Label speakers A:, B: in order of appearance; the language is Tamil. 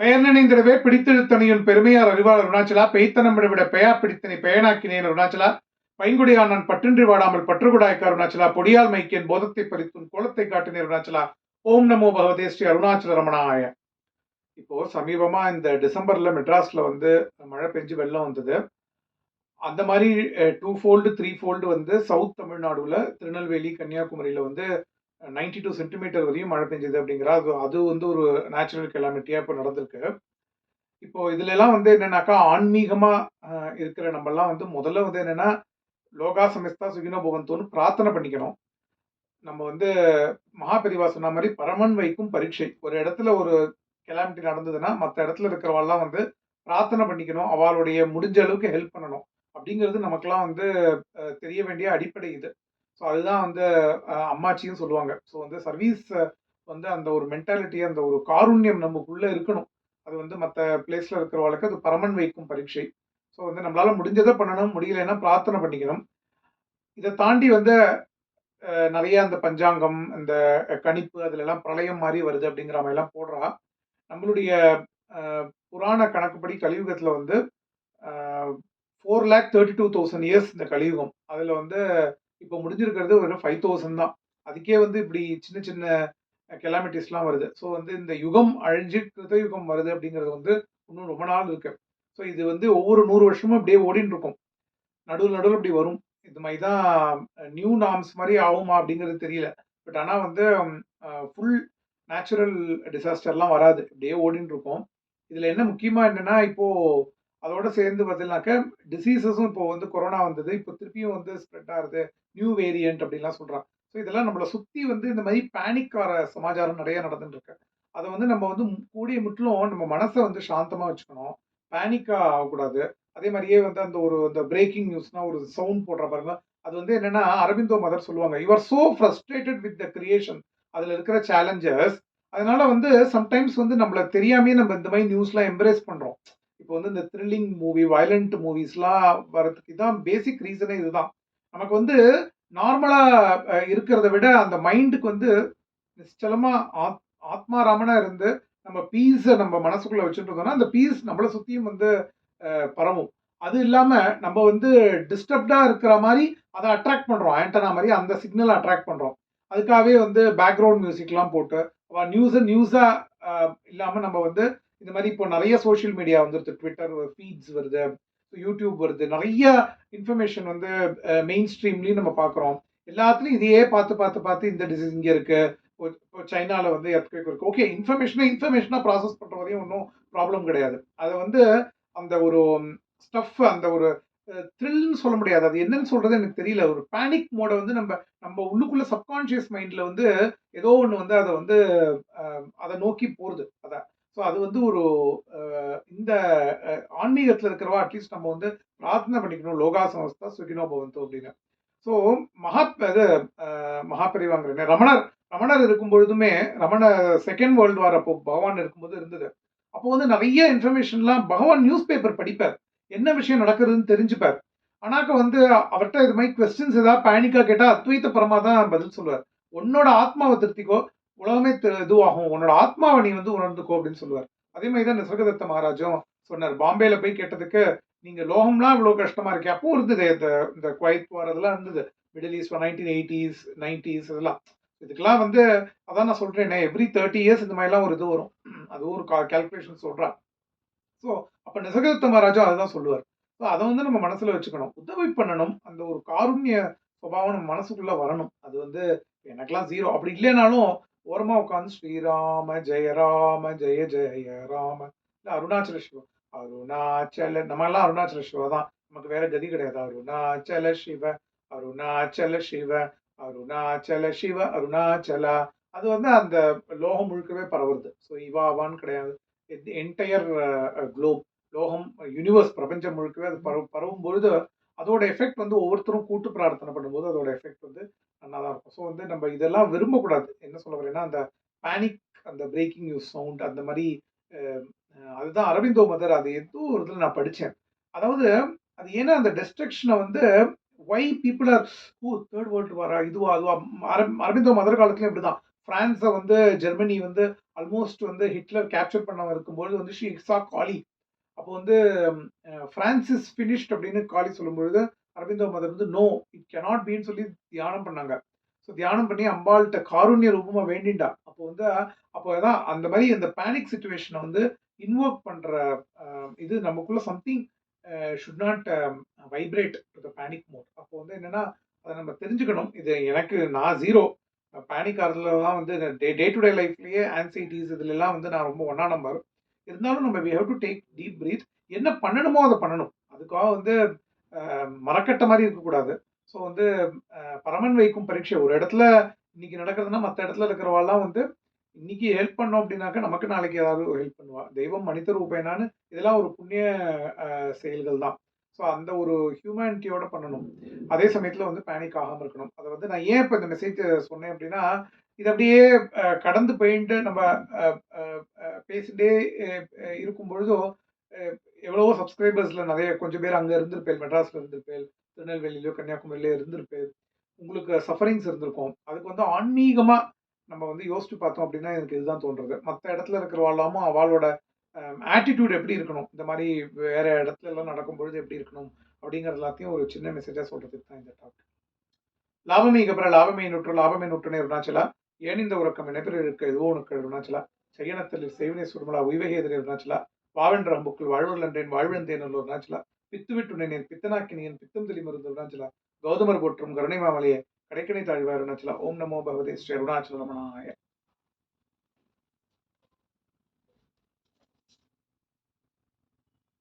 A: பெயர் நினைந்திடவே பிடித்தெழுத்தனையுன் பெருமையார் அறிவாளர் அருணாச்சலா பெய்த்தனமிட விட பெயா பிடித்தனை பெயனாக்கினேன் அருணாச்சலா. பைங்குடி அண்ணன் பற்றின்றி வாடாமல் பற்றுகுடாய்க்க அருணாச்சலா. பொடியால் மைக்கியன் போதத்தை பறித்தும் கோலத்தை காட்டினேன் அருணாச்சலா. ஓம் நமோ பகவதே ஸ்ரீ அருணாச்சல ரமணாய. இப்போ சமீபமா இந்த டிசம்பர்ல மெட்ராஸ்ல வந்து மழை பெஞ்சு வெள்ளம் வந்தது. அந்த மாதிரி டூ ஃபோல்டு த்ரீ ஃபோல்டு வந்து சவுத் தமிழ்நாடுல திருநெல்வேலி கன்னியாகுமரியில வந்து நைன்டி டூ சென்டிமீட்டர் வரையும் மழை பெஞ்சது அப்படிங்கிற அது அது வந்து ஒரு நேச்சுரல் கெலாமிட்டியாக இப்போ நடந்திருக்கு. இப்போ இதுல எல்லாம் வந்து என்னன்னாக்கா ஆன்மீகமா இருக்கிற நம்மலாம் வந்து முதல்ல வந்து என்னன்னா லோகா சமஸ்தா சுகினோ போகந்தோன்னு பிரார்த்தனை பண்ணிக்கணும். நம்ம வந்து மகாபெரிவா சொன்ன மாதிரி பரமன் வைக்கும் பரீட்சை. ஒரு இடத்துல ஒரு கெலாமிட்டி நடந்ததுன்னா மற்ற இடத்துல இருக்கிறவாள்லாம் வந்து பிரார்த்தனை பண்ணிக்கணும். அவளுடைய முடிஞ்ச அளவுக்கு ஹெல்ப் பண்ணணும். அப்படிங்கிறது நமக்கெல்லாம் வந்து தெரிய வேண்டிய அடிப்படை இது. ஸோ அதுதான் வந்து அம்மாச்சியும் சொல்லுவாங்க. ஸோ வந்து சர்வீஸ் வந்து அந்த ஒரு மென்டாலிட்டி அந்த ஒரு காருண்யம் நமக்குள்ளே இருக்கணும். அது வந்து மற்ற பிளேஸில் இருக்கிறவளுக்கு அது பரமன் வைக்கும் பரீட்சை. ஸோ வந்து நம்மளால் முடிஞ்சதை பண்ணணும் முடியலைன்னா பிரார்த்தனை பண்ணிக்கணும். இதை தாண்டி வந்து நிறைய அந்த பஞ்சாங்கம் இந்த கணிப்பு அதுல எல்லாம் பிரளயம் மாதிரி வருது அப்படிங்கிற மாதிரி எல்லாம் போடுறா. நம்மளுடைய புராண கணக்குப்படி கலியுகத்துல வந்து four lakh thirty two thousand years இந்த கலியுகம். அதுல வந்து இப்போ முடிஞ்சிருக்கிறது ஒரு ஃபைவ் தௌசண்ட் தான். அதுக்கே வந்து இப்படி சின்ன சின்ன கெலாமிட்டிஸ்லாம் வருது. ஸோ வந்து இந்த யுகம் அழிஞ்சு கிருதயுகம் வருது அப்படிங்கிறது வந்து இன்னும் ரொம்ப நாள் இருக்கு. ஸோ இது வந்து ஒவ்வொரு நூறு வருஷமும் அப்படியே ஓடின்னு இருக்கும் நடுவில் நடுவில் இப்படி வரும். இது மாதிரி தான் நியூ நாம்ஸ் மாதிரி ஆகுமா அப்படிங்கிறது தெரியல. பட் ஆனால் வந்து ஃபுல் நேச்சுரல் டிசாஸ்டர்லாம் வராது. இப்படியே ஓடின்னு இருக்கும் இதில் என்ன முக்கியமாக என்னென்னா இப்போது அதோட சேர்ந்து பார்த்தீங்கன்னாக்க டிசீசஸும் இப்போ வந்து கொரோனா வந்தது. இப்போ திருப்பியும் வந்து ஸ்ப்ரெட் ஆகுது. நியூ வேரியன்ட் அப்படின்லாம் சொல்கிறான் ஸோ இதெல்லாம் நம்மளை சுற்றி வந்து இந்த மாதிரி பேனிக் சமாச்சாரம் நிறைய நடந்துட்டு இருக்கு அதை வந்து நம்ம வந்து கூடிய முற்றிலும் நம்ம மனசை வந்து சாந்தமாக வச்சுக்கணும். பேனிக்காக ஆகக்கூடாது. அதே மாதிரியே வந்து அந்த ஒரு அந்த பிரேக்கிங் நியூஸ்னா ஒரு சவுண்ட் போடுற பாருங்க. அது வந்து என்னன்னா அரவிந்தோ மதர் சொல்லுவாங்க you are so frustrated with the creation அதில் இருக்கிற சேலஞ்சஸ் அதனால வந்து சம்டைம்ஸ் வந்து நம்மள தெரியாமே நம்ம இந்த மாதிரி நியூஸ்லாம் எம்ப்ரேஸ் பண்ணுறோம் இப்போ வந்து இந்த த்ரில்லிங் மூவி வயலண்ட் மூவிஸ்லாம் வரதுக்கு இதான் பேசிக் ரீசனே இதுதான். நமக்கு வந்து நார்மலாக இருக்கிறத விட அந்த மைண்டுக்கு வந்து நிச்சலமாக ஆத் ஆத்மாராமனாக இருந்து நம்ம பீஸை நம்ம மனசுக்குள்ளே வச்சுட்டு இருந்தோம்னா அந்த பீஸ் நம்மளை சுற்றியும் வந்து பரவும். அது இல்லாமல் நம்ம வந்து டிஸ்டர்ப்டாக இருக்கிற மாதிரி அதை அட்ராக்ட் பண்ணுறோம் ஆண்டனா மாதிரி அந்த சிக்னலை அட்ராக்ட் பண்ணுறோம் அதுக்காகவே வந்து பேக்ரவுண்ட் மியூசிக்லாம் போட்டு நியூஸை நியூஸாக இல்லாமல் நம்ம வந்து இந்த மாதிரி இப்போ நிறைய சோஷியல் மீடியா வந்துருது. ட்விட்டர் ஃபீட்ஸ் வருது. யூடியூப் வருது. நிறைய இன்ஃபர்மேஷன் வந்து மெயின் ஸ்ட்ரீம்லேயும் நம்ம பார்க்குறோம். எல்லாத்துலேயும் இதையே பார்த்து பார்த்து பார்த்து இந்த டிசீஸ் இங்கே இருக்குது இப்போ சைனாவில் வந்து எர்த்குவேக் இருக்குது ஓகே இன்ஃபர்மேஷனை இன்ஃபர்மேஷனாக ப்ராசஸ் பண்ணுற வரையும் ஒன்றும் ப்ராப்ளம் கிடையாது. அதை வந்து அந்த ஒரு ஸ்டஃப் அந்த ஒரு த்ரில்னு சொல்ல முடியாது. அது என்னன்னு சொல்கிறது எனக்கு தெரியல. ஒரு பேனிக் மோட வந்து நம்ம நம்ம உள்ளுக்குள்ள சப்கான்ஷியஸ் மைண்டில் வந்து ஏதோ ஒன்று வந்து அதை வந்து அதை நோக்கி போகிறது அதான். ஸோ அது வந்து ஒரு இந்த ஆன்மீகத்தில் இருக்கிறவா அட்லீஸ்ட் நம்ம வந்து பிரார்த்தனை பண்ணிக்கணும். லோகா சமஸ்தா சுகினோ பவந்தோ அப்படின்னு. ஸோ மகா இது அஹ், மகாபெரிவாங்கிறேன் ரமணர் ரமணர் இருக்கும் பொழுதுமே ரமண செகண்ட் வேர்ல்டு வார் அப்போ பகவான் இருக்கும்போது இருந்தது. அப்போ வந்து நிறைய இன்ஃபர்மேஷன்லாம் பகவான் நியூஸ் பேப்பர் படிப்பார். என்ன விஷயம் நடக்குதுன்னு தெரிஞ்சுப்பார். ஆனாக்க வந்து அவர்கிட்ட இது மாதிரி கொஸ்டின்ஸ் ஏதாவது பேனிக்கா கேட்டால் அத்வைத்த பரமாக தான் பதில் சொல்லுவார். உன்னோட ஆத்மாவை திருப்திக்கோ உலகமே இதுவாகும். உன்னோட ஆத்மாவை நீ வந்து உணர்ந்துக்கோ அப்படின்னு சொல்லுவார். அதே மாதிரி தான் நிசர்கதத்த மகாராஜும் சொன்னார். பாம்பேல போய் கேட்டதுக்கு நீங்க லோகம்லாம் இவ்வளவு கஷ்டமா இருக்கு அப்போ இருந்தது இந்த இந்த குவைத் வார் அதெல்லாம் இருந்தது. Middle East nineteen eighties nineties இதெல்லாம். இதுக்கெல்லாம் வந்து அதான் நான் சொல்றேனே எவ்ரி தேர்ட்டி இயர்ஸ் இந்த மாதிரிலாம் ஒரு இது வரும். அது ஒரு கால்குலேஷன் சொல்றான். ஸோ அப்போ நிசர்கதத்த மகாராஜா அதுதான் சொல்லுவார். ஸோ அதை வந்து நம்ம மனசுல வச்சுக்கணும். உதவி பண்ணணும். அந்த ஒரு காருண்ய சுபாவம் நம்ம மனசுக்குள்ள வரணும். அது வந்து எனக்கெல்லாம் ஜீரோ அப்படி இல்லைனாலும் ஓரமா உட்காந்து ஸ்ரீராம ஜெய ராம ஜெய ஜெய ராம. அருணாச்சல சிவா அருணாச்சல நம்ம எல்லாம் அருணாச்சல சிவா தான். நமக்கு வேற கதி கிடையாது. அருணாச்சல சிவ அருணாச்சல சிவ அருணாச்சல சிவ அருணாச்சலா. அது வந்து அந்த லோகம் முழுக்கவே பரவுறது. ஸோ இவாவான்னு கிடையாது. என்டையர் குளோப் லோகம் யூனிவர்ஸ் பிரபஞ்சம் முழுக்கவே அது பரவும் பரவும் பொழுது அதோட எஃபெக்ட் வந்து ஒவ்வொருத்தரும் கூட்டு பிரார்த்தனை பண்ணும்போது அதோட எஃபெக்ட் வந்து நல்லா தான் இருக்கும். ஸோ வந்து நம்ம இதெல்லாம் விரும்பக்கூடாது. என்ன சொல்ல வரேன்னா அந்த பேனிக் அந்த பிரேக்கிங் நியூஸ் சவுண்ட் அந்த மாதிரி அதுதான் அரவிந்தோ மதர். அது ஏதோ ஒரு இதில் நான் படித்தேன் அதாவது அது ஏன்னா அந்த டெஸ்ட்ரக்ஷனை வந்து why people are oh third world war இதுவா அதுவா? அரவிந்தோ மதர் காலத்துலையும் இப்படி தான் ஃப்ரான்ஸை வந்து ஜெர்மனி வந்து ஆல்மோஸ்ட் வந்து ஹிட்லர் கேப்சர் பண்ண இருக்கும்போது வந்து ஷீ சா காலி அப்போ வந்து ஃப்ரான்சிஸ் ஃபினிஷ்ட் அப்படின்னு காலி சொல்லும்பொழுது அரவிந்தோ மதர் வந்து நோ இட் கெனாட் பீன்னு சொல்லி தியானம் பண்ணாங்க. ஸோ தியானம் பண்ணி அம்பாள்கிட்ட காருண்ய ரூபமாக வேண்டிண்டா. அப்போ வந்து அப்போ தான் அந்த மாதிரி அந்த பேனிக் சுச்சுவேஷனை வந்து இன்வோக் பண்ணுற இது நமக்குள்ள something should not vibrate the panic mode அப்போ வந்து என்னென்னா அதை நம்ம தெரிஞ்சுக்கணும். இது எனக்கு நான் ஜீரோ பேனிக் ஆகிறதுலாம் வந்து டே டே டு டே லைஃப்லேயே ஆன்சைட்டிஸ் இதுலலாம் வந்து நான் ரொம்ப ஒன்றா நம்பர் இருந்தாலும் நம்ம we have to take deep breath என்ன பண்ணணுமோ அதை பண்ணணும். அதுக்காக வந்து மரக்கட்ட மாதிரி இருக்கக்கூடாது. ஸோ வந்து பரமன் வைக்கும் பரீட்சை ஒரு இடத்துல இன்னைக்கு நடக்கிறதுனா மற்ற இடத்துல இருக்கிறவாள்லாம் வந்து இன்னைக்கு ஹெல்ப் பண்ணோம் அப்படின்னாக்கா நமக்கு நாளைக்கு ஏதாவது ஹெல்ப் பண்ணுவா. தெய்வம் மனித ரூபேனான்னு இதெல்லாம் ஒரு புண்ணிய செயல்கள் தான். ஸோ அந்த ஒரு ஹியூமனிட்டியோட பண்ணணும். அதே சமயத்தில் வந்து பேனிக் ஆகாமல் இருக்கணும். அதை வந்து நான் ஏன் இப்போ இந்த மெசேஜ் சொன்னேன் அப்படின்னா இது அப்படியே கடந்து போயிட்டு நம்ம பேசிட்டே இருக்கும் பொழுதோ எவ்வளவோ சப்ஸ்கிரைபர்ஸில் நிறைய கொஞ்சம் பேர் அங்கே இருந்திருப்பேன் மெட்ராஸில் இருந்திருப்பேன் திருநெல்வேலியிலோ கன்னியாகுமரியிலோ இருந்திருப்பேன். உங்களுக்கு சஃபரிங்ஸ் இருந்திருக்கும். அதுக்கு வந்து ஆன்மீகமாக நம்ம வந்து யோசிச்சு பார்த்தோம் அப்படின்னா எனக்கு இதுதான் தோன்றது. மற்ற இடத்துல இருக்கிறவாளாமும் அவளோட ஆட்டிடியூட் எப்படி இருக்கணும்? இந்த மாதிரி வேற இடத்துல எல்லாம் நடக்கும் பொழுது எப்படி இருக்கணும்? அப்படிங்கிறது எல்லாத்தையும் ஒரு சின்ன மெசேஜாக சொல்றதுக்கு தான் இந்த டாபிக் லாபமே இகப்பற லாபமே நுற்று லாபமே நுற்றுனே அருணாச்சலா. இந்த உறக்கம்? இணைப்பில் இருக்க எதுவோ உனக்கு அருணாச்சலா. செய்யணத்தில் செய்வினை சுடுமலா உய்வகை எதிரே அருணாச்சலா. வாவென்ற அம்புக்குள் வாழ்வழன்றேன் வாழ்வந்தேன் அல்ல அருணாச்சலா பித்து விட்டுனேன் பித்தனாக்கினியன் பித்தம் தெளி மருந்து அருணாச்சலா கௌதமர் போற்றும் கருணை மாமலையே கடைக்கணை தாழ்வார் அருணாச்சலா ஓம் நமோ பகவதே ஸ்ரீ அருணாச்சல ரமணாய